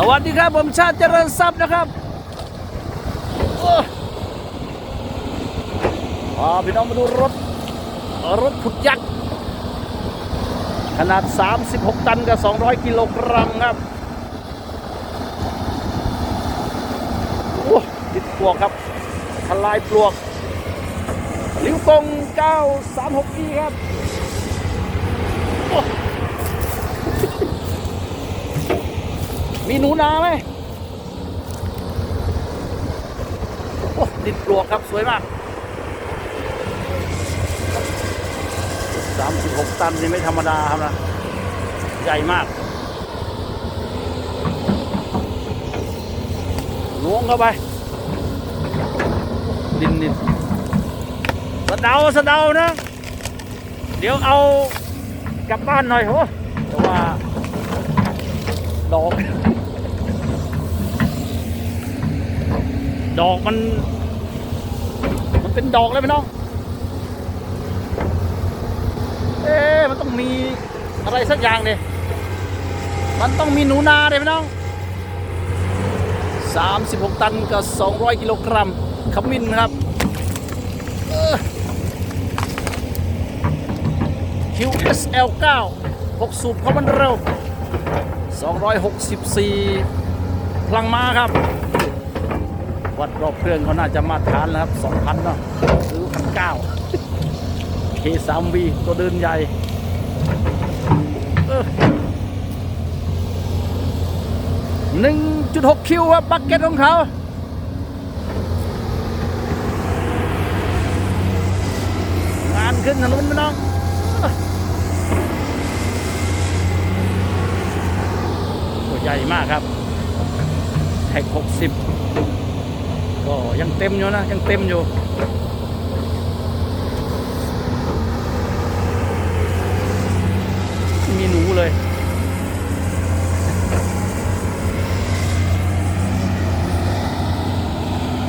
สวัสดีครับผมชาติเจริญทรัพย์นะครับพาพี่น้องมาดูรถ รถขุดยักษ์ ขนาด 36 ตันกับ 200 กิโลกรัมครับโอ้ติดปลวกครับ ทลายปลวก ลิ้วตรง936อีครับโอ้ มีหนูนาไหมโอ้ติดปลวกครับสวยมาก36ตันนี่ไม่ธรรมดาครับนะ ใหญ่มากล้วงเข้าไป ดินนี่สะเดาสะเดานะ เดี๋ยวเอากลับบ้านหน่อยโหแต่ว่าดอก ดอกมัน มันเป็นดอกเลยพี่น้อง เอ๊มันต้องมีอะไรสักอย่างเนี่ยมันต้องมีหนูนาเลยพี่น้อง 36 ตันกับ 200 กิโลกรัมขมิ้นครับเออ QSL 9 6สูบเพรามันเร็ว 264 พลังมาครับ วัดรอบเครื่องเขาน่าจะมาตรฐานแล้วครับ2,000เนาะหรือ1,900 K3V ตัวเดินใหญ่เออ1.6คิวครับบักเก็ตของเขางานขึ้นถนนพี่น้องตัวใหญ่มากครับแท็ก60ก็ ยังเต็มอยู่นะ ยังเต็มอยู่มีหนูเลย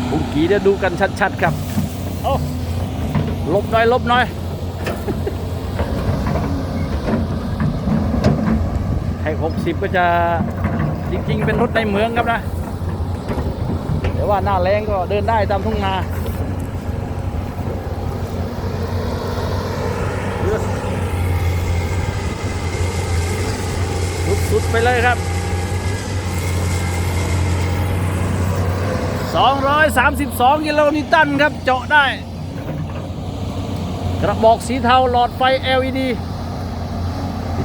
บุงกีเดี๋ยวดูกันชัดๆครับโอ้ลบหน่อยลบหน่อยไทย60ก็จะจริงๆ เป็นรถในเมืองครับนะแต่ ว่าหน้าแรงก็เดินได้ตามทุ่งนาสุดๆไปเลยครับ 232 กิโลนิวตันครับ เจาะได้ กระบอกสีเทาหลอดไฟ LED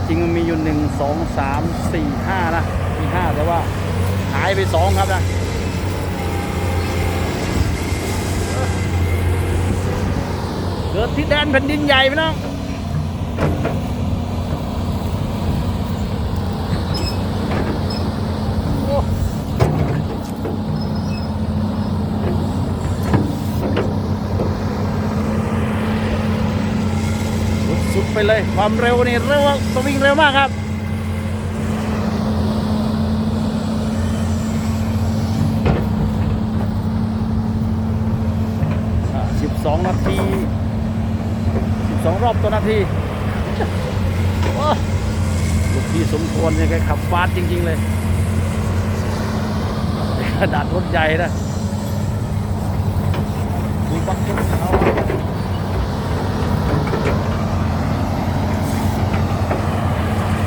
จริงมันมีอยู่ 1 2 3 4 5 นะ มี 5 แต่ว่าหายไป 2 ครับนะ เกิดที่แดนแผ่นดินใหญ่ไหมน้องสุดไปเลย ความเร็วนี่เร็วสวิงเร็วมากครับ12นาที 12รอบต่อนาทีลูกพี่สมควรเนี่ยแกขับฟาสต์จริง ๆ เลยขนาดรถใหญ่นะดูบักเก็ตเขา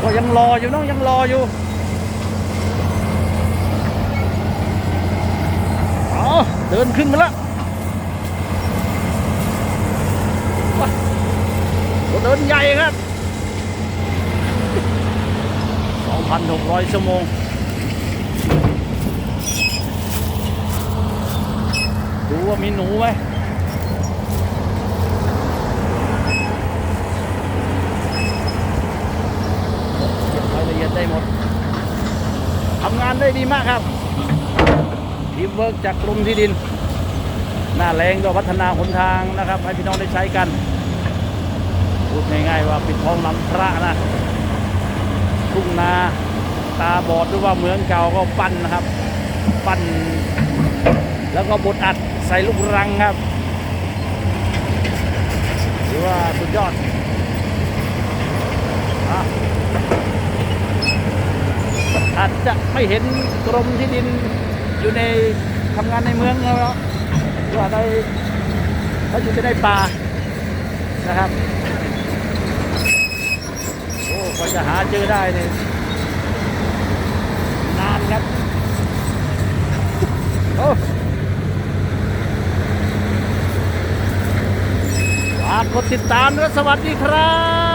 ก็ยังรออยู่น้องยังรออยู่เอเดินขึ้นมาแล้ว รถเดิ นใหญ่ครับ 2,600 ชั่วโมง ดูว่ามีหนูไหมเก็บรายละเอียดได้หมด ทำงานได้ดีมากครับ ทีมเวิร์กจากกรมที่ดิน หน้าแรงก็พัฒนาหนทางนะครับ ให้พี่น้องได้ใช้กัน พูดง่ายๆว่าปิดทองหลังพระนะทุ่งนาตาบอดหรือว่าเมืองเก่าก็ปั้นนะครับ ปั้น แล้วก็บดอัดใส่ลูกรังครับหรือว่าสุดยอดอาจจะไม่เห็นกรมที่ดินอยู่ในทำงานในเมืองแล้วหรือว่าในเขาอยู่ในป่านะครับ กว่าจะหาเจอได้เนี่ยนานครับโอ้ฝากกดติดตามด้วยสวัสดีครับ